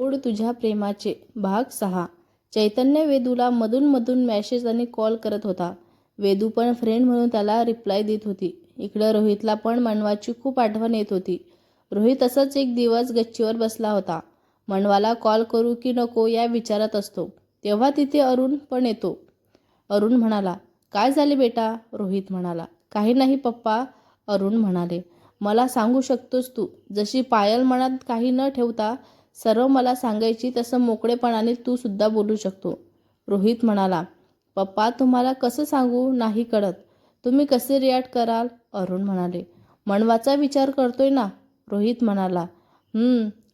ओढ तुझ्या प्रेमाचे. भाग सहा. चैतन्य वेदूला मधून मधून मॅसेज आणि कॉल करत होता. वेदू पण फ्रेंड म्हणून त्याला रिप्लाय देत होती. इकडं रोहितला पण मनवाची खूप आठवण येत होती. रोहित असंच एक दिवस गच्चीवर बसला होता. मनवाला कॉल करू की नको या विचारात असतो. तेव्हा तिथे अरुण पण येतो. अरुण म्हणाला काय झाले बेटा? रोहित म्हणाला काही नाही पप्पा अरुण म्हणाले मला सांगू शकतोस तू. जशी पायल मनात काही न ठेवता सर्व मला सांगायची तसं मोकळेपणाने तू सुद्धा बोलू शकतो. रोहित म्हणाला पप्पा तुम्हाला कसं सांगू? नाही कळत. तुम्ही कसे रिॲक्ट कराल? अरुण म्हणाले मनवाचा विचार करतोय ना? रोहित म्हणाला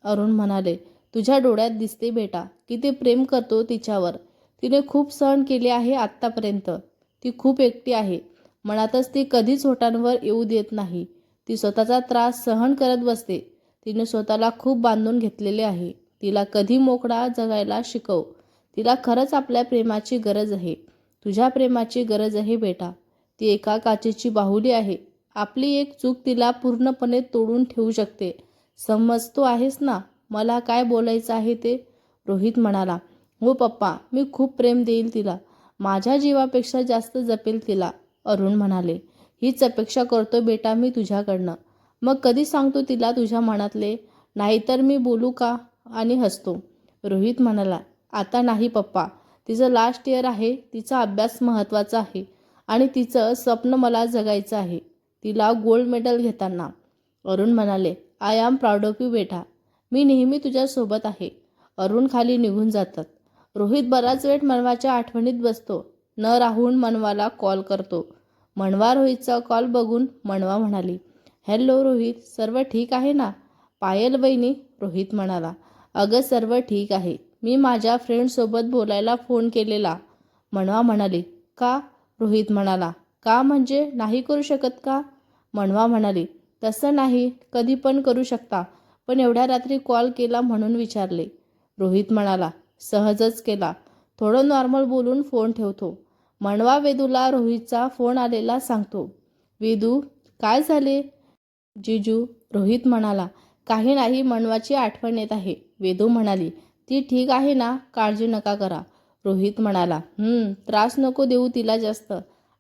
अरुण म्हणाले तुझ्या डोळ्यात दिसते बेटा. की ते प्रेम करतो तिच्यावर. तिने खूप सहन केले आहे आत्तापर्यंत. ती खूप एकटी आहे. मनातच ती कधीच होटांवर येऊ देत नाही. ती स्वतःचा त्रास सहन करत बसते. तिने स्वतःला खूप बांधून घेतलेले आहे. तिला कधी मोकळा जगायला शिकव. तिला खरंच आपल्या प्रेमाची गरज आहे. तुझ्या प्रेमाची गरज आहे बेटा. ती एका काचेची बाहुली आहे. आपली एक चूक तिला पूर्णपणे तोडून ठेवू शकते. समजतो आहेस ना? मला काय बोलायचं आहे ते? रोहित म्हणाला. हो पप्पा मी खूप प्रेम देईल तिला. माझ्या जीवापेक्षा जास्त जपेल तिला अरुण म्हणाले. हीच अपेक्षा करतो बेटा मी तुझ्याकडनं. मग कधी सांगतो तिला तुझ्या मनातले? नाहीतर मी बोलू का? आणि हसतो. रोहित म्हणाला आता नाही पप्पा. तिचं लास्ट इयर आहे. तिचा अभ्यास महत्त्वाचा आहे. आणि तिचं स्वप्न मला जगायचं आहे. तिला गोल्ड मेडल घेताना. अरुण म्हणाले I am proud of you बेटा. मी नेहमी तुझ्यासोबत आहे. अरुण खाली निघून जातात. रोहित बराच वेळ मनवाच्या आठवणीत बसतो. न राहून मनवाला कॉल करतो. मनवा रोहितचा कॉल बघून मनवा म्हणाली हॅलो रोहित सर्व ठीक आहे ना? पायल वहिनी रोहित म्हणाला. अगं सर्व ठीक आहे. मी माझ्या फ्रेंडसोबत बोलायला फोन केलेला. म्हणवा म्हणाली का? रोहित म्हणाला का म्हणजे? नाही करू शकत का? मनवा म्हणाली तसं नाही कधी पण करू शकता. पण एवढ्या रात्री कॉल केला म्हणून विचारले. रोहित म्हणाला सहजच केला. थोडं नॉर्मल बोलून फोन ठेवतो. म्हणवा वेदूला रोहितचा फोन आलेला सांगतो. वेदू काय झाले? जिजू रोहित म्हणाला काही नाही मनवाची आठवण येत आहे. वेदू म्हणाली ती ठीक आहे ना काळजी नका करा. रोहित म्हणाला त्रास नको देऊ तिला जास्त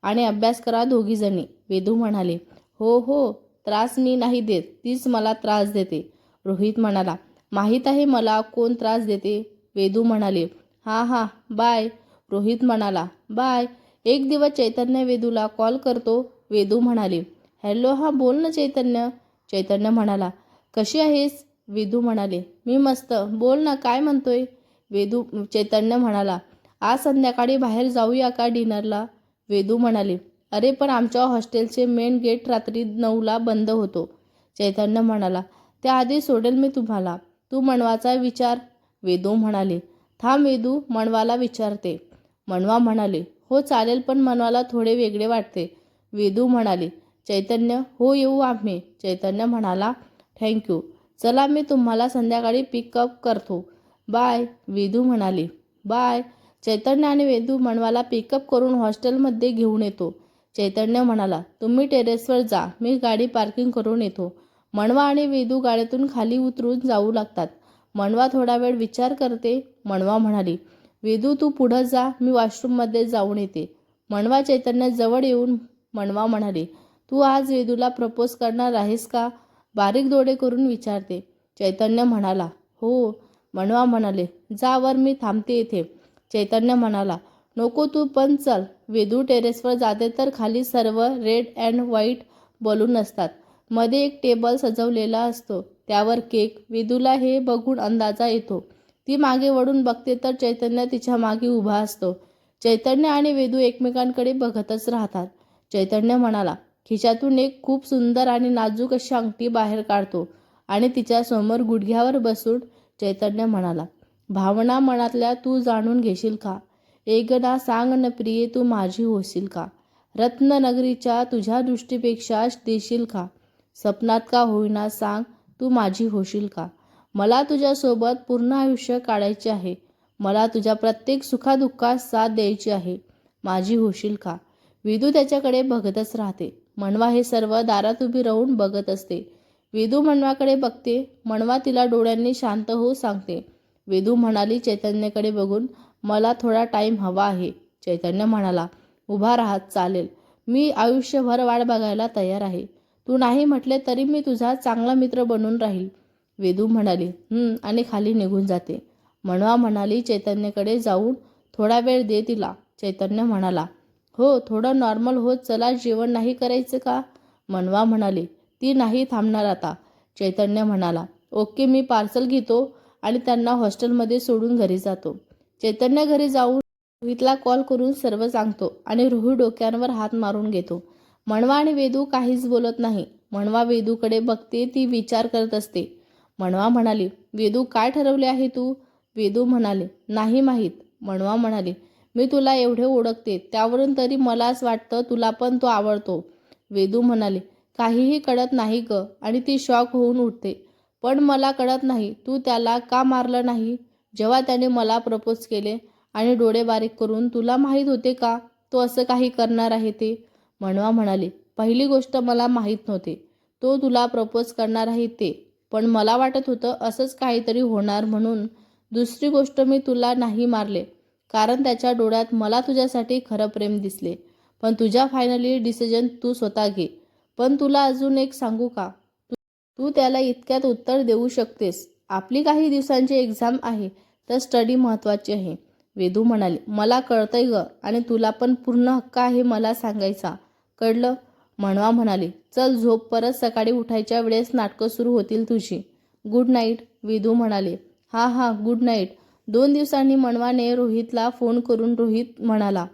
आणि अभ्यास करा दोघीजणी. वेदू म्हणाले हो हो त्रास मी नाही देत तीच मला त्रास देते. रोहित म्हणाला माहीत आहे मला कोण त्रास देते? वेदू म्हणाले हां हां बाय. रोहित म्हणाला बाय एक दिवस चैतन्य वेदूला कॉल करतो. वेदू म्हणाले हॅलो हां बोल ना चैतन्य. चैतन्य म्हणाला कशी आहेस? वेदू म्हणाले मी मस्त. बोल ना काय म्हणतोय? वेदू चैतन्य म्हणाला आज संध्याकाळी बाहेर जाऊया का डिनरला? वेदू म्हणाले अरे पण आमच्या हॉस्टेलचे मेन गेट रात्री नऊला बंद होतो. चैतन्य म्हणाला त्याआधी सोडेल मी तुम्हाला. तू मनवाचा विचार. वेदू म्हणाले थांब वेदू मनवाला विचारते. मनवा म्हणाले हो चालेल पण मनवाला थोडे वेगळे वाटते. वेदू म्हणाले चैतन्य हो येऊ आम्ही. चैतन्य म्हणाला थँक्यू चला मी तुम्हाला संध्याकाळी पिकअप करतो. बाय वेदू म्हणाली. बाय चैतन्य आणि वेदू मनवाला पिकअप करून हॉस्टेलमध्ये घेऊन येतो. चैतन्य म्हणाला तुम्ही टेरेसवर जा. मी गाडी पार्किंग करून येतो. मनवा आणि वेदू गाडीतून खाली उतरून जाऊ लागतात. मनवा थोडा वेळ विचार करते. मनवा म्हणाली वेदू तू पुढं जा. मी वॉशरूममध्ये जाऊन येते. मनवा चैतन्य जवळ येऊन मनवा म्हणाली तू आज वेदूला प्रपोज करणार आहेस का? बारीक डोळे करून विचारते. चैतन्य म्हणाला हो. मनवा म्हणाले जा वर मी थांबते इथे. चैतन्य म्हणाला नको तू पण चल. वेदू टेरेसवर जाते तर खाली सर्व रेड अँड व्हाईट बलून असतात. मध्ये एक टेबल सजवलेला असतो. त्यावर केक. वेदूला हे बघून अंदाजा येतो. ती मागे वळून बघते तर चैतन्य तिच्यामागे उभा असतो. चैतन्य आणि वेदू एकमेकांकडे बघतच राहतात. चैतन्य म्हणाला खिशातून एक खूप सुंदर आणि नाजूक अशी अंगठी बाहेर काढतो आणि तिच्या समोर गुडघ्यावर बसून चैतन्य म्हणाला भावना मनातल्या तू जाणून घेशील का? एकदा सांग न प्रिये तू माझी होशील का? रत्ननगरीच्या तुझ्या दृष्टीपेक्षा देशील का? स्वप्नात का होईना सांग तू माझी होशील का? मला तुझ्यासोबत पूर्ण आयुष्य काढायचे आहे. मला तुझ्या प्रत्येक सुखादुःखात साथ द्यायची आहे. माझी होशील का? विदू त्याच्याकडे बघतच राहते. मनवा हे सर्व दारात उभी राहून बघत असते. वेदू मनवाकडे बघते मनवा तिला डोळ्यांनी शांत होऊ सांगते. वेदू म्हणाली चैतन्यकडे बघून मला थोडा टाईम हवा आहे. चैतन्य म्हणाला उभा राहत चालेल. मी आयुष्यभर वाट बघायला तयार आहे. तू नाही म्हटले तरी मी तुझा चांगला मित्र बनून राहील. वेदू म्हणाली आणि खाली निघून जाते. मनवा म्हणाली चैतन्यकडे जाऊन थोडा वेळ दे तिला. चैतन्य म्हणाला हो थोडं नॉर्मल होत चला जेवण नाही करायचं का? मनवा म्हणाले. ती नाही थांबणार आता चैतन्य म्हणाला. ओके मी पार्सल घेतो आणि त्यांना हॉस्टेलमध्ये सोडून घरी जातो. चैतन्य घरी जाऊन रोहितला कॉल करून सर्व सांगतो आणि रोहित डोक्यांवर हात मारून घेतो. मनवा आणि वेदू काहीच बोलत नाही. म्हणवा वेदूकडे बघते ती विचार करत असते. म्हणवा म्हणाली वेदू काय ठरवले आहे तू? वेदू म्हणाले नाही माहीत. मनवा म्हणाली मी तुला एवढे ओळखते त्यावरून तरी मलाच वाटतं तुला पण तो आवडतो. वेदू म्हणाले काहीही कळत नाही ग आणि ती शॉक होऊन उठते. पण मला कळत नाही तू त्याला का मारलं नाही? जेव्हा त्याने मला प्रपोज केले आणि डोळे बारीक करून तुला माहीत होते का? तो असं काही करणार आहे ते? मनवा म्हणाले पहिली गोष्ट मला माहीत नव्हते. तो तुला प्रपोज करणार आहे ते. पण मला वाटत होतं असंच काहीतरी होणार म्हणून. दुसरी गोष्ट मी तुला नाही मारले. कारण त्याच्या डोळ्यात मला तुझ्यासाठी खरं प्रेम दिसले. पण तुझ्या फायनली डिसिजन तू स्वतः घे. पण तुला अजून एक सांगू का? तू- तू त्याला इतक्यात उत्तर देऊ शकतेस. आपली काही दिवसांची एक्झाम आहे तर स्टडी महत्त्वाची आहे. वेदू म्हणाले मला कळतंय ग आणि तुला पण पूर्ण हक्क आहे मला सांगायचा. कळलं? म्हणवा म्हणाले चल झोप परत सकाळी उठायच्या वेळेस नाटकं सुरू होतील तुझी. गुड नाईट वेदू म्हणाले. हा हा गुड नाईट दोन दिवसांनी मनवाने रोहितला फोन करून रोहित म्हणाला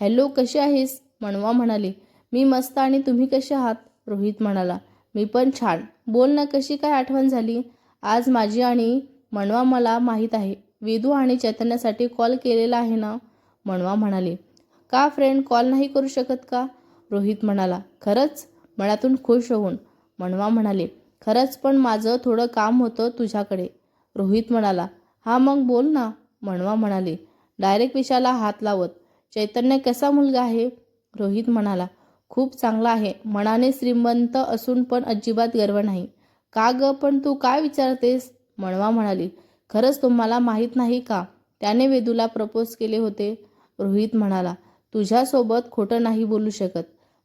हॅलो कशी आहेस? मनवा म्हणाले मी मस्त आणि तुम्ही कसे आहात? रोहित म्हणाला मी पण छान. बोल ना कशी काय आठवण झाली? आज माझी आणि मनवा मला माहीत आहे. वेदू आणि चैतन्यासाठी कॉल केलेला आहे ना? मनवा म्हणाले का फ्रेंड कॉल नाही करू शकत का? रोहित म्हणाला खरंच? मनातून खुश होऊन. मनवा म्हणाले खरंच पण माझं थोडं काम होतं तुझ्याकडे. रोहित म्हणाला हा मग बोल ना मनवा म्हणाले. डायरेक्ट विषयाला हात लावत चैतन्य कसा मुलगा आहे? रोहित म्हणाला खूप चांगला आहे. मनाने श्रीमंत असून पण अजिबात गर्व नाही. का ग पण तू काय विचारतेस? मनवा म्हणाली खरंच तुम्हाला माहीत नाही का? त्याने वेदूला प्रपोज केले होते. रोहित म्हणाला तुझ्यासोबत खोटं नाही बोलू शकत.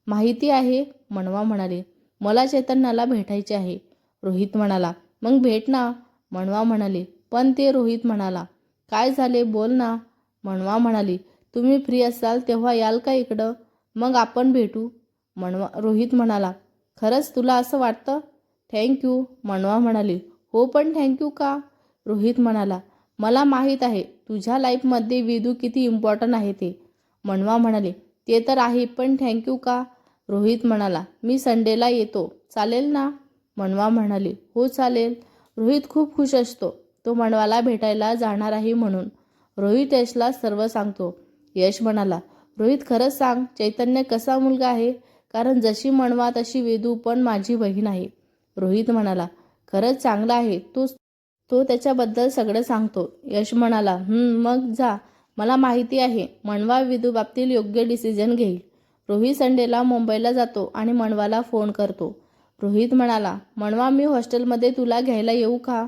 माहिती आहे मनवा म्हणाले मला चैतन्याला भेटायचे आहे. रोहित म्हणाला मग भेट ना. मनवा म्हणाले पण ते रोहित म्हणाला काय झाले? बोल ना. मनवा म्हणाली तुम्ही फ्री असाल तेव्हा याल का इकडं? मग आपण भेटू. मनवा रोहित म्हणाला खरंच तुला असं वाटतं? थँक्यू मनवा म्हणाली हो पण थँक्यू का? रोहित म्हणाला मला माहीत आहे तुझ्या लाईफमध्ये विदू किती इम्पॉर्टंट आहे ते. मनवा म्हणाले ते तर आहे पण थँक्यू का? रोहित म्हणाला मी संडेला येतो चालेल ना? मनवा म्हणाले हो चालेल. रोहित खूप खुश असतो तो मनवाला भेटायला जाणार आहे म्हणून. रोहित यशला सर्व सांगतो. यश म्हणाला रोहित खरंच सांग चैतन्य कसा मुलगा आहे? कारण जशी म्हणवा तशी वेदू पण माझी बहीण आहे. रोहित म्हणाला खरंच चांगला आहे. तो तो त्याच्याबद्दल सगळं सांगतो. यश म्हणाला मग जा. मला माहिती आहे मनवा विदू बाबतीत योग्य डिसिजन घेईल. रोहित संडेला मुंबईला जातो आणि मनवाला फोन करतो. रोहित म्हणाला मनवा मी हॉस्टेलमध्ये तुला घ्यायला येऊ का?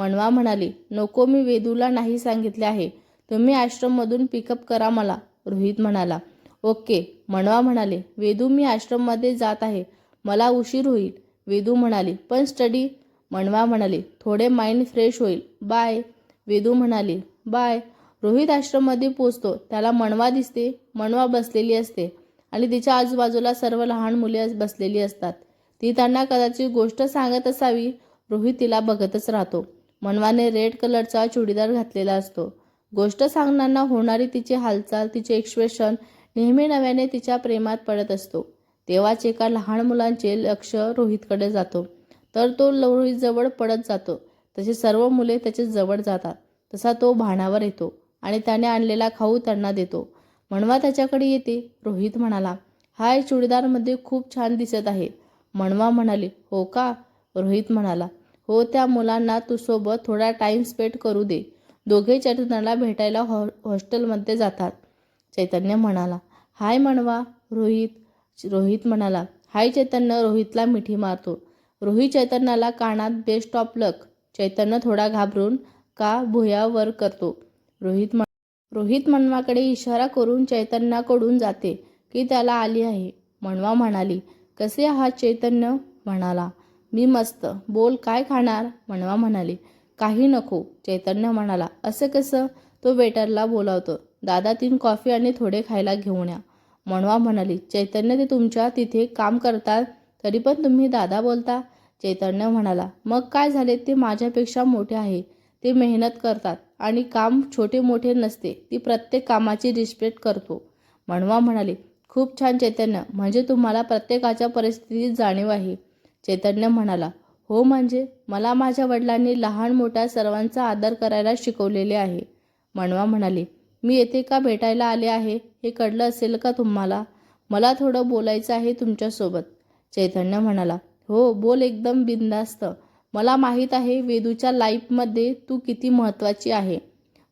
मनवा म्हणाली नको मी वेदूला नाही सांगितले आहे. तुम्ही आश्रममधून पिकअप करा मला रोहित म्हणाला. ओके मनवा म्हणाले. वेदू मी आश्रममध्ये जात आहे. मला उशीर होईल वेदू म्हणाली. पण स्टडी मनवा म्हणाले. थोडे माइंड फ्रेश होईल. बाय वेदू म्हणाली. बाय रोहित आश्रममध्ये पोचतो त्याला मनवा दिसते. मनवा बसलेली असते आणि तिच्या आजूबाजूला सर्व लहान मुले बसलेली असतात. ती त्यांना कदाचित गोष्ट सांगत असावी. रोहित तिला बघतच राहतो. मनवाने रेड कलरचा चुडीदार घातलेला असतो. गोष्ट सांगताना होणारी तिची हालचाल तिचे एक्सप्रेशन नेहमी नव्याने तिच्या प्रेमात पडत असतो. तेव्हाच एका लहान मुलांचे लक्ष रोहितकडे जातो. तर तो रोहित जवळ पडत जातो. तसे सर्व मुले त्याच्याजवळ जातात. तसा तो भाणावर येतो आणि त्याने आणलेला खाऊ त्यांना देतो. मनवा त्याच्याकडे येते. रोहित म्हणाला हाय चुडीदारमध्ये खूप छान दिसत आहे. मनवा म्हणाली हो का? रोहित म्हणाला हो त्या मुलांना तू सोबत थोडा टाईम स्पेंड करू दे. दोघे चैतन्याला भेटायला हॉ हॉस्टेलमध्ये जातात. चैतन्य म्हणाला हाय म्हणवा रोहित. रोहित म्हणाला हाय चैतन्य रोहितला मिठी मारतो. रोहित चैतन्याला कानात बेस्ट ऑफ लक चैतन्य थोडा घाबरून का भुयावर करतो? रोहित म्हण रोहित मनवाकडे इशारा करून चैतन्याकडून जाते की त्याला आली आहे. मनवा म्हणाली कसे आहात चैतन्य? म्हणाला मी मस्त. बोल काय खाणार? मनवा म्हणाली. काही नको चैतन्य म्हणाला. असं कसं? तो वेटरला बोलावतो. दादा तीन कॉफी आणि थोडे खायला घेऊन या. मनवा म्हणाली चैतन्य ते तुमच्या तिथे काम करतात? तरी पण तुम्ही दादा बोलता? चैतन्य म्हणाला मग काय झाले? ते माझ्यापेक्षा मोठे आहे. ते मेहनत करतात आणि काम छोटे मोठे नसते. ती प्रत्येक कामाची रिस्पेक्ट करतो. म्हणवा म्हणाली खूप छान चैतन्य. म्हणजे तुम्हाला प्रत्येकाच्या परिस्थितीत जाणीव आहे. चैतन्य म्हणाला हो म्हणजे मला माझ्या वडिलांनी लहान मोठ्या सर्वांचा आदर करायला शिकवलेले आहे. मनवा म्हणाले मी येथे का भेटायला आले आहे? हे कळलं असेल का तुम्हाला? मला थोडं बोलायचं आहे तुमच्यासोबत. चैतन्य म्हणाला हो बोल एकदम बिंदास्त मला माहीत आहे वेदूच्या लाईफमध्ये तू किती महत्त्वाची आहे.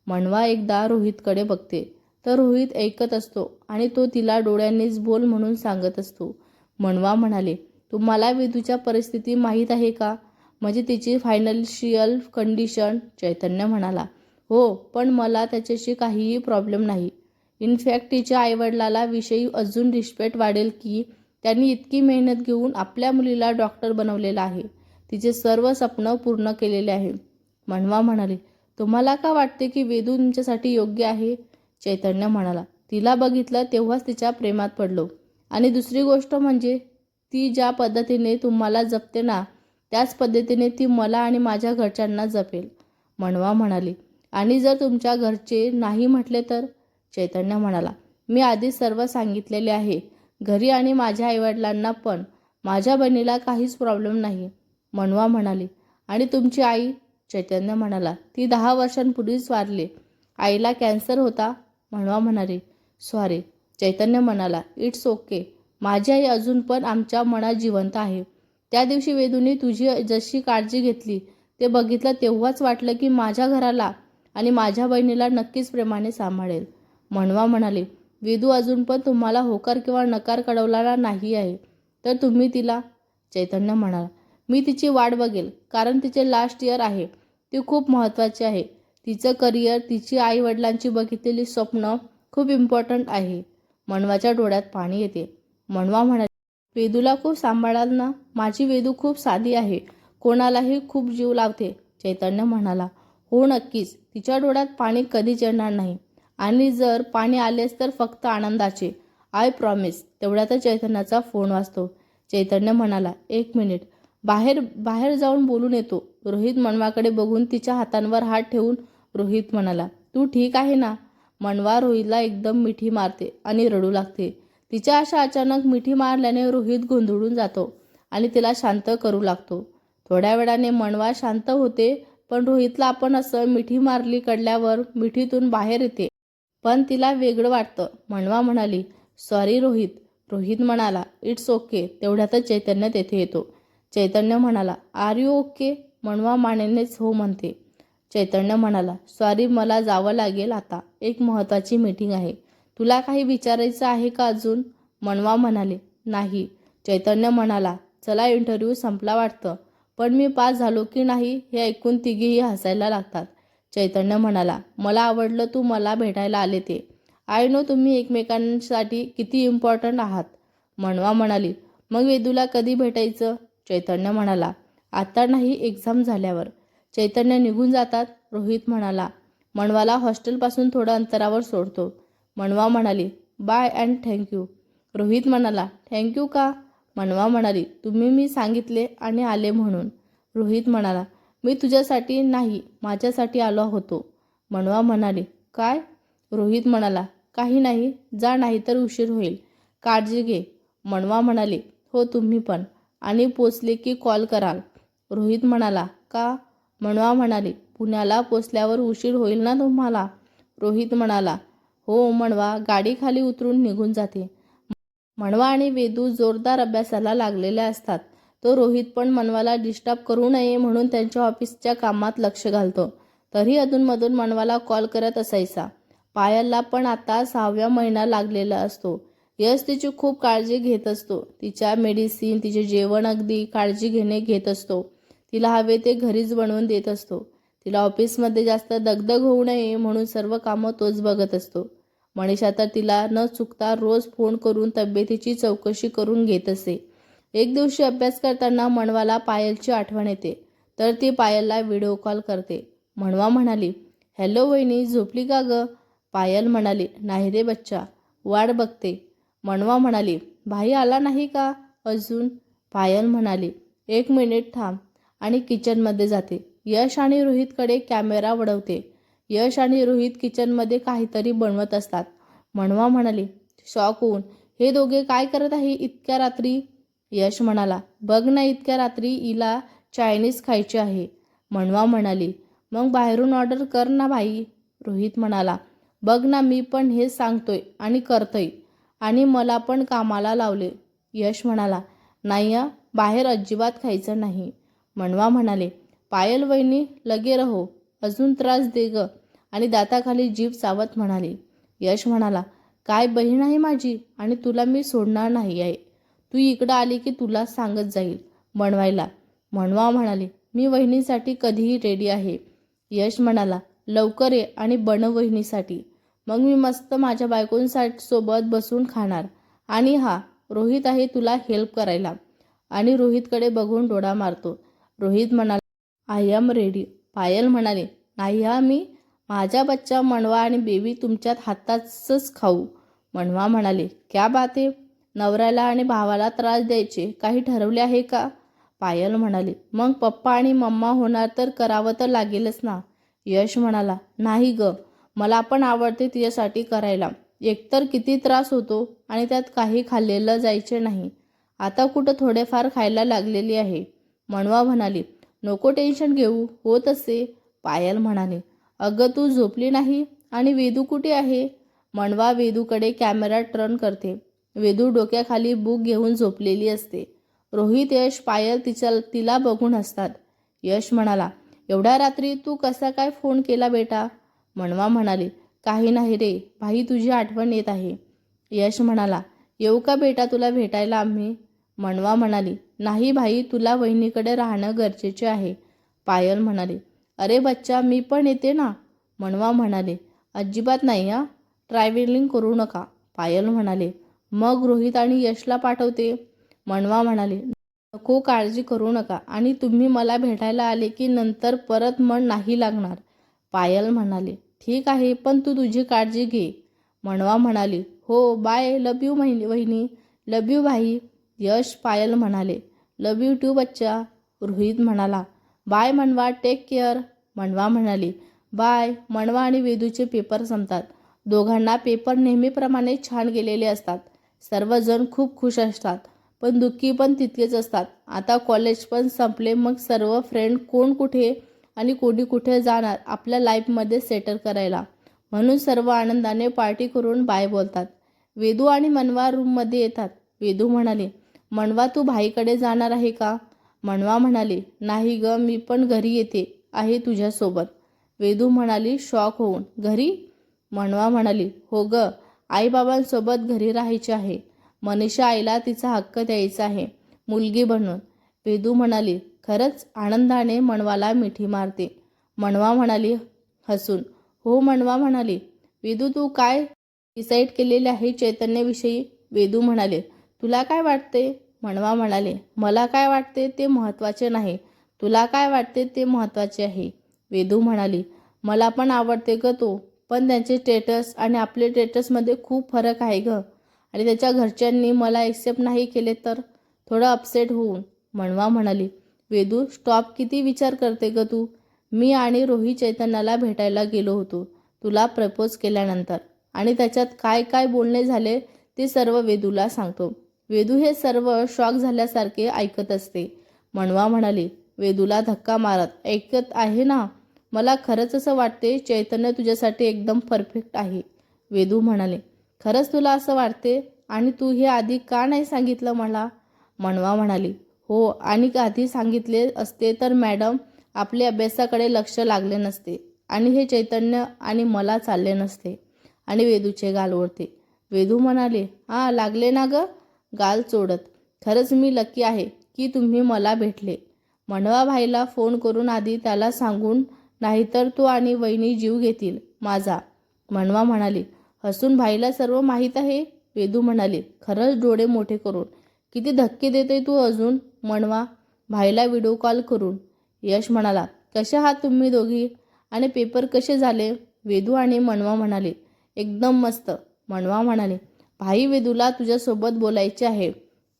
मनवा एकदा रोहितकडे बघते. तर रोहित ऐकत असतो आणि तो तिला डोळ्यांनीच बोल म्हणून सांगत असतो. मनवा म्हणाले तुम्हाला वेदूच्या परिस्थिती माहीत आहे का? म्हणजे तिची फायनान्शियल कंडिशन चैतन्य म्हणाला. हो पण मला त्याच्याशी काहीही प्रॉब्लेम नाही. इनफॅक्ट तिच्या आईवडिलाला विषयी अजून रिस्पेक्ट वाढेल की त्यांनी इतकी मेहनत घेऊन आपल्या मुलीला डॉक्टर बनवलेला आहे. तिचे सर्व स्वप्न पूर्ण केलेले आहे. म्हणवा म्हणाले तुम्हाला का वाटते की वेदू तुमच्यासाठी योग्य आहे? चैतन्य म्हणाला तिला बघितलं तेव्हाच तिच्या प्रेमात पडलो. आणि दुसरी गोष्ट म्हणजे ती ज्या पद्धतीने तुम्हाला जपते ना त्याच पद्धतीने ती मला आणि माझ्या घरच्यांना जपेल. मनवा म्हणाली. आणि जर तुमच्या घरचे नाही म्हटले तर? चैतन्य म्हणाला. मी आधी सर्व सांगितलेले आहे. घरी आणि माझ्या आईवडिलांना पण. माझ्या बहिणीला काहीच प्रॉब्लेम नाही. मनवा म्हणाली. आणि तुमची आई? चैतन्य म्हणाला. ती दहा वर्षांपूर्वीच वारली. आईला कॅन्सर होता? म्हणवा म्हणाली. सॉरी चैतन्य म्हणाला. इट्स ओके माझी आई अजून पण आमच्या मनात जिवंत आहे. त्या दिवशी वेदूने तुझी जशी काळजी घेतली ते बघितलं तेव्हाच वाटलं की माझ्या घराला आणि माझ्या बहिणीला नक्कीच प्रेमाने सांभाळेल. म्हणवा म्हणाले वेदू अजून पण तुम्हाला होकार किंवा नकार कळवलेला नाही आहे. तर तुम्ही तिला चैतन्य म्हणाला मी तिची वाट बघेल कारण तिचे लास्ट इयर आहे. ती खूप महत्त्वाची आहे. तिचं करिअर तिची आईवडिलांची बघितलेली स्वप्न खूप इम्पॉर्टंट आहे मनवाच्या डोळ्यात पाणी येते. मनवा म्हणाले. वेदूला खूप सांभाळाल ना? माझी वेदू खूप साधी आहे. कोणालाही खूप जीव लावते. चैतन्य म्हणाला. हो नक्कीच. तिच्या डोळ्यात पाणी कधीच येणार नाही. आणि जर पाणी आलेच तर फक्त आनंदाचे. I promise. तेवढ्यातच चैतन्याचा फोन वाजतो. चैतन्य म्हणाला एक मिनिट. बाहेर बाहेर जाऊन बोलून येतो. रोहित मनवाकडे बघून तिच्या हातांवर हात ठेवून रोहित म्हणाला तू ठीक आहे ना? मनवा रोहितला एकदम मिठी मारते आणि रडू लागते. तिच्या अशा अचानक मिठी मारल्याने रोहित गोंधळून जातो आणि तिला शांत करू लागतो. थोड्या वेळाने मनवा शांत होते पण रोहितला आपण असं मिठी मारली कडल्यावर मिठीतून बाहेर येते. पण तिला वेगळं वाटतं. मनवा म्हणाली सॉरी रोहित. रोहित म्हणाला इट्स ओके तेवढ्यातच चैतन्य तेथे येतो. चैतन्य म्हणाला आर यू ओके मनवा मानेनेच हो म्हणते. चैतन्य म्हणाला सॉरी मला जावं लागेल आता. एक महत्त्वाची मीटिंग आहे. तुला काही विचारायचं आहे का अजून? मनवा म्हणाले. नाही. चैतन्य म्हणाला चला इंटरव्ह्यू संपला वाटतं. पण मी पास झालो की नाही हे ऐकून तिघेही हसायला लागतात. चैतन्य म्हणाला मला आवडलं तू मला भेटायला आले ते. आय नो तुम्ही एकमेकांसाठी किती इम्पॉर्टंट आहात. मनवा म्हणाली मग वेदूला कधी भेटायचं? चैतन्य म्हणाला आता नाही एक्झाम झाल्यावर. चैतन्य निघून जातात रोहित म्हणाला मनवाला हॉस्टेलपासून थोडं अंतरावर सोडतो. मनवा म्हणाली बाय अँड थँक्यू रोहित म्हणाला थँक्यू का? मनवा म्हणाली तुम्ही मी सांगितले आणि आले म्हणून. रोहित म्हणाला मी तुझ्यासाठी नाही माझ्यासाठी आलो होतो. मनवा म्हणाली काय? रोहित म्हणाला काही नाही जा नाही तर उशीर होईल. काळजी घे. मनवा म्हणाले हो तुम्ही पण. आणि पोचले की कॉल कराल. रोहित म्हणाला का? मनवा म्हणाले पुण्याला पोचल्यावर उशीर होईल ना तुम्हाला? रोहित म्हणाला हो म्हणवा गाडीखाली उतरून निघून जाते. म्हणवा आणि वेदू जोरदार अभ्यासाला लागलेले असतात. तो रोहित पण मनवाला डिस्टर्ब करू नये म्हणून त्यांच्या ऑफिसच्या कामात लक्ष घालतो. तरी अधूनमधून मनवाला कॉल करत असायचा. पायलला पण आता सहाव्या महिना लागलेला असतो. यश तिची खूप काळजी घेत असतो. तिच्या मेडिसिन तिचे जेवण अगदी काळजी घेणे घेत असतो. तिला हवे ते घरीच बनवून देत असतो. तिला ऑफिसमध्ये जास्त दगदग होऊ नये म्हणून सर्व कामं तोच बघत असतो. मनीषा तर तिला न चुकता रोज फोन करून तब्येतीची चौकशी करून घेत असे. एक दिवशी अभ्यास करताना मणवाला पायलची आठवण येते. तर ती पायलला व्हिडिओ कॉल करते. म्हणवा म्हणाली हॅलो वहिनी झोपली का ग? पायल म्हणाली नाही रे बच्चा वाट बघते. मणवा म्हणाली भाई आला नाही का अजून? पायल म्हणाली एक मिनिट थांब. आणि किचनमध्ये जाते. यश आणि रोहितकडे कॅमेरा वडवते यश आणि रोहित किचनमध्ये काहीतरी बनवत असतात. म्हणवा म्हणाली शॉक होऊन. हे दोघे काय करत आहे इतक्या रात्री? यश म्हणाला बघ ना इतक्या रात्री हिला चायनीज खायचे आहे. म्हणवा म्हणाली मग बाहेरून ऑर्डर कर ना भाई. रोहित म्हणाला बघ ना मी पण हेच सांगतोय आणि करतोय आणि मला पण कामाला लावले. यश म्हणाला नाही बाहेर अजिबात खायचं नाही. म्हणवा म्हणाले पायल वहिनी लगे रहो. अजून त्रास दे ग. आणि दाताखाली जीभ चावत म्हणाली. यश म्हणाला काय बहीण आहे माझी आणि तुला मी सोडणार नाही आहे. तू इकडं आली की तुला सांगत जाईल. म्हणवायला म्हणवा म्हणाली मी वहिनीसाठी कधीही रेडी आहे. यश म्हणाला लवकर ये आणि बन वहिनीसाठी. मग मी मस्त माझ्या बायकोंसाठी सोबत बसून खाणार. आणि हा रोहित आहे तुला हेल्प करायला. आणि रोहितकडे बघून डोळा मारतो. रोहित म्हणाला आय एम रेडी पायल म्हणाले नाही हा मी. माझा बच्चा मनवा आणि बेबी तुमच्यात हाताचंच खाऊ. मणवा म्हणाले क्या बात? आहे नवऱ्याला आणि भावाला त्रास द्यायचे? काही ठरवले आहे का? पायल म्हणाली मग पप्पा आणि मम्मा होणार तर करावं तर लागेलच ना. यश म्हणाला नाही ग. मला पण आवडते तिच्यासाठी करायला. एकतर किती त्रास होतो आणि त्यात काही खाल्लेलं जायचे नाही. आता कुठं थोडेफार खायला लागलेली आहे. मनवा म्हणाली नको टेन्शन घेऊ होत असे. पायल म्हणाले अगं तू झोपली नाही आणि वेदू कुठे आहे? मनवा वेदूकडे कॅमेरा टर्न करते. वेदू डोक्याखाली बुक घेऊन झोपलेली असते. रोहित यश पायल तिच्या तिला बघून हसतात. यश म्हणाला एवढ्या रात्री तू कसा काय फोन केला बेटा? मनवा म्हणाली काही नाही रे भाई तुझी आठवण येत आहे. यश म्हणाला येऊ का बेटा तुला भेटायला आम्ही? मनवा म्हणाली नाही भाई तुला वहिनीकडे राहणं गरजेचे आहे. पायल म्हणाली अरे बच्चा मी पण येते ना. मनवा म्हणाले अजिबात नाही हा? ट्रॅव्हलिंग करू नका. पायल म्हणाले मग रोहित आणि यशला पाठवते. मनवा म्हणाले नको काळजी करू नका आणि तुम्ही मला भेटायला आले की नंतर परत मन नाही लागणार. पायल म्हणाले ठीक आहे पण तू तुझी काळजी घे. म्हणवा म्हणाली हो बाय लव यू महिनी वहिनी लव यू भाई. यश पायल म्हणाले लव यू टू बच्चा रोहित म्हणाला. बाय मनवा टेक केअर मनवा म्हणाली. बाय मनवा आणि वेदूचे पेपर संपतात. दोघांना पेपर नेहमीप्रमाणे छान गेलेले असतात. सर्वजण खूप खुश असतात पण दुःखी पण तितकेच असतात. आता कॉलेज पण संपले मग सर्व फ्रेंड कोण कुठे आणि कोणी कुठे जाणार आपल्या लाईफमध्ये सेटल करायला. म्हणून सर्व आनंदाने पार्टी करून बाय बोलतात. वेदू आणि मनवा रूममध्ये येतात. वेदू म्हणाले मनवा तू भाईकडे जाणार आहे का? म्हणवा म्हणाली नाही ग मी पण घरी येते आहे तुझ्यासोबत. वेदू म्हणाली शॉक होऊन घरी? मनवा म्हणाली हो ग आईबाबांसोबत घरी राहायचे आहे. मनीषा आईला तिचा हक्क द्यायचा आहे मुलगी बनून. वेदू म्हणाली खरंच आनंदाने मनवाला मिठी मारते. मणवा म्हणाली हसून. हो मणवा म्हणाली. वेदू तू काय डिसाईड केलेले आहे चैतन्याविषयी? वेदू म्हणाले तुला काय वाटते? म्हणवा म्हणाले मला काय वाटते ते महत्त्वाचे नाही. तुला काय वाटते ते महत्त्वाचे आहे? वेदू म्हणाली मला पण आवडते ग तो पण त्यांचे स्टेटस आणि आपले स्टेटसमध्ये खूप फरक आहे ग. आणि त्याच्या घरच्यांनी मला एक्सेप्ट नाही केले तर थोडं अपसेट होऊन. म्हणवा म्हणाली वेदू स्टॉप किती विचार करते ग तू? मी आणि रोहित चैतन्याला भेटायला गेलो होतो तुला प्रपोज केल्यानंतर. आणि त्याच्यात काय काय बोलणे झाले ते सर्व वेदूला सांगतो. वेदू हे सर्व शॉक झाल्यासारखे ऐकत असते. मनवा म्हणाली वेदूला धक्का मारत ऐकत आहे ना? मला खरंच असं वाटते चैतन्य तुझ्यासाठी एकदम परफेक्ट आहे. वेदू म्हणाले खरंच तुला असं वाटते? आणि तू हे आधी का नाही सांगितलं मला? मनवा म्हणाली हो आणि आधी सांगितले असते तर मॅडम आपले अभ्यासाकडे लक्ष लागले नसते आणि हे चैतन्य आणि मला चालले नसते. आणि वेदूचे गाल ओढते. वेदू म्हणाले हां लागले ना गं? गाल चोडत खरंच मी लकी आहे की तुम्ही मला भेटले मनवा भाईला फोन करून आधी त्याला सांगून नाहीतर तू आणि वहिनी जीव घेतील माझा मनवा म्हणाली. हसून भाईला सर्व माहीत आहे? वेदू म्हणाली. खरंच डोळे मोठे करून. किती धक्के देते तू अजून मनवा भाईला व्हिडिओ कॉल करून. यश म्हणाला. कसे आहात तुम्ही दोघी? आणि पेपर कसे झाले वेदू आणि मनवा म्हणाले. एकदम मस्त मनवा म्हणाले. भाई वेदूला तुझ्यासोबत बोलायचे आहे.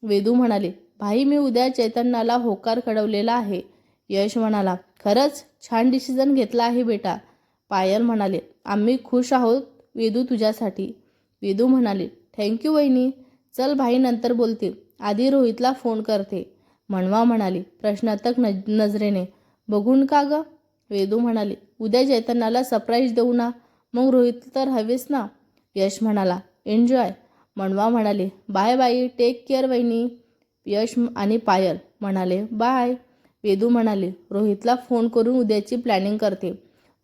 वेदू म्हणाले भाई मी उद्या चैतन्याला होकार कळवलेला आहे. यश म्हणाला खरंच? छान डिसिजन घेतला आहे बेटा. पायल म्हणाले आम्ही खुश आहोत वेदू तुझ्यासाठी. वेदू म्हणाले थँक्यू वहिनी. चल भाई नंतर बोलते आधी रोहितला फोन करते. म्हणवा म्हणाली प्रश्नार्थक नज नजरेने. बघून का ग? वेदू म्हणाले उद्या चैतन्याला सरप्राईज देऊ ना. मग रोहित तर हवेस ना. यश म्हणाला एन्जॉय मणवा म्हणाले बाय बाय टेक केअर वहिनी. यश आणि पायल म्हणाले बाय. वेदू म्हणाले रोहितला फोन करून उद्याची प्लॅनिंग करते.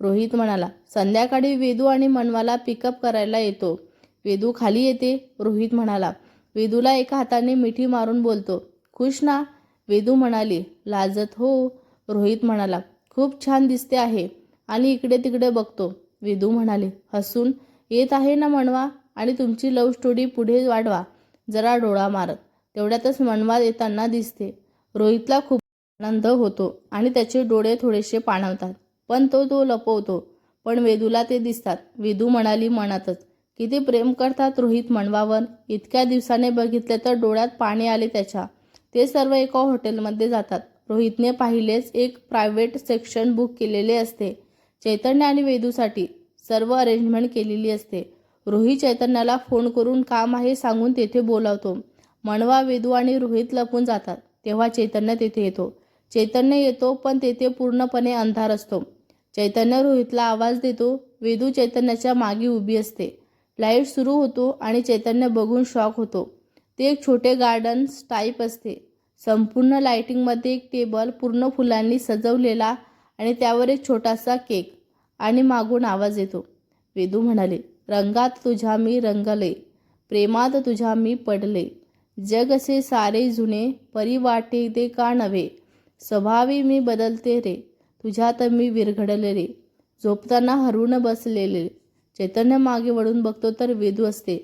रोहित म्हणाला संध्याकाळी वेदू आणि मनवाला पिकअप करायला येतो. वेदू खाली येते रोहित म्हणाला वेदूला एका हाताने मिठी मारून बोलतो. खुश ना? वेदू म्हणाली लाजत हो. रोहित म्हणाला खूप छान दिसते आहे आणि इकडे तिकडे बघतो. वेदू म्हणाले हसून येत आहे ना मनवा? आणि तुमची लव्ह स्टोरी पुढे वाढवा. जरा डोळा मारत. तेवढ्यातच मनवा येताना दिसते. रोहितला खूप आनंद होतो आणि त्याचे डोळे थोडेसे पाणवतात. पण तो तो लपवतो. पण वेदूला ते दिसतात. वेदू म्हणाली मनातच किती प्रेम करतात रोहित मनवावर. इतक्या दिवसाने बघितले तर डोळ्यात पाणी आले त्याच्या. ते सर्व एका हॉटेलमध्ये जातात. रोहितने पाहिलेच एक प्रायव्हेट सेक्शन बुक केलेले असते. चैतन्य आणि वेदूसाठी सर्व अरेंजमेंट केलेली असते. रोहित चैतन्याला फोन करून काम आहे सांगून तेथे बोलावतो. मनवा वेदू आणि रोहित लपून जातात. तेव्हा चैतन्य तेथे येतो. चैतन्य येतो पण तेथे पूर्णपणे अंधार असतो. चैतन्य रोहितला आवाज देतो. वेदू चैतन्याच्या मागे उभी असते. लाइट सुरू होतो आणि चैतन्य बघून शॉक होतो. ते एक छोटे गार्डन टाईप असते. संपूर्ण लाईटिंगमध्ये एक टेबल पूर्ण फुलांनी सजवलेला आणि त्यावर एक छोटासा केक आणि मागून आवाज येतो. वेदू म्हणाले रंगात तुझ्या मी रंगले प्रेमात तुझ्या मी पडले. जग असे सारे जुने परी वाटे ते का नव्हे स्वभावी मी बदलते रे तुझ्यात मी विरघडले रे. झोपताना हरून बसलेले चैतन्य मागे वळून बघतो तर वेदू असते.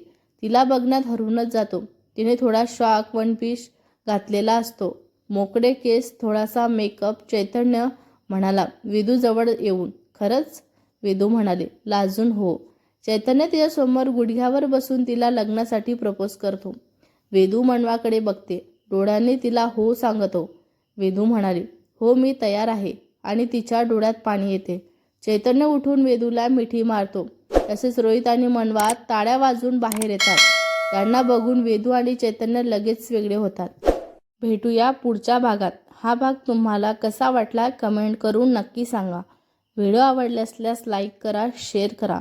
तिला बघण्यात हरूनच जातो. तिने थोडा शॉक वनपीस घातलेला असतो. मोकळे केस थोडासा मेकअप चैतन्य म्हणाला वेदू जवळ येऊन. खरंच? वेदू म्हणाले लाजून हो. चैतन्य तिच्यासमोर गुडघ्यावर बसून तिला लग्नासाठी प्रपोज करतो. वेदू मनवाकडे बघते. डोळ्यांनी तिला हो सांगतो. वेदू म्हणाली हो मी तयार आहे आणि तिच्या डोळ्यात पाणी येते. चैतन्य उठून वेदूला मिठी मारतो. तसेच रोहित आणि मनवा ताळ्या वाजून बाहेर येतात. त्यांना बघून वेदू आणि चैतन्य लगेच वेगळे होतात. भेटूया पुढच्या भागात. हा भाग तुम्हाला कसा वाटला कमेंट करून नक्की सांगा. व्हिडिओ आवडले असल्यास लाईक करा शेअर करा.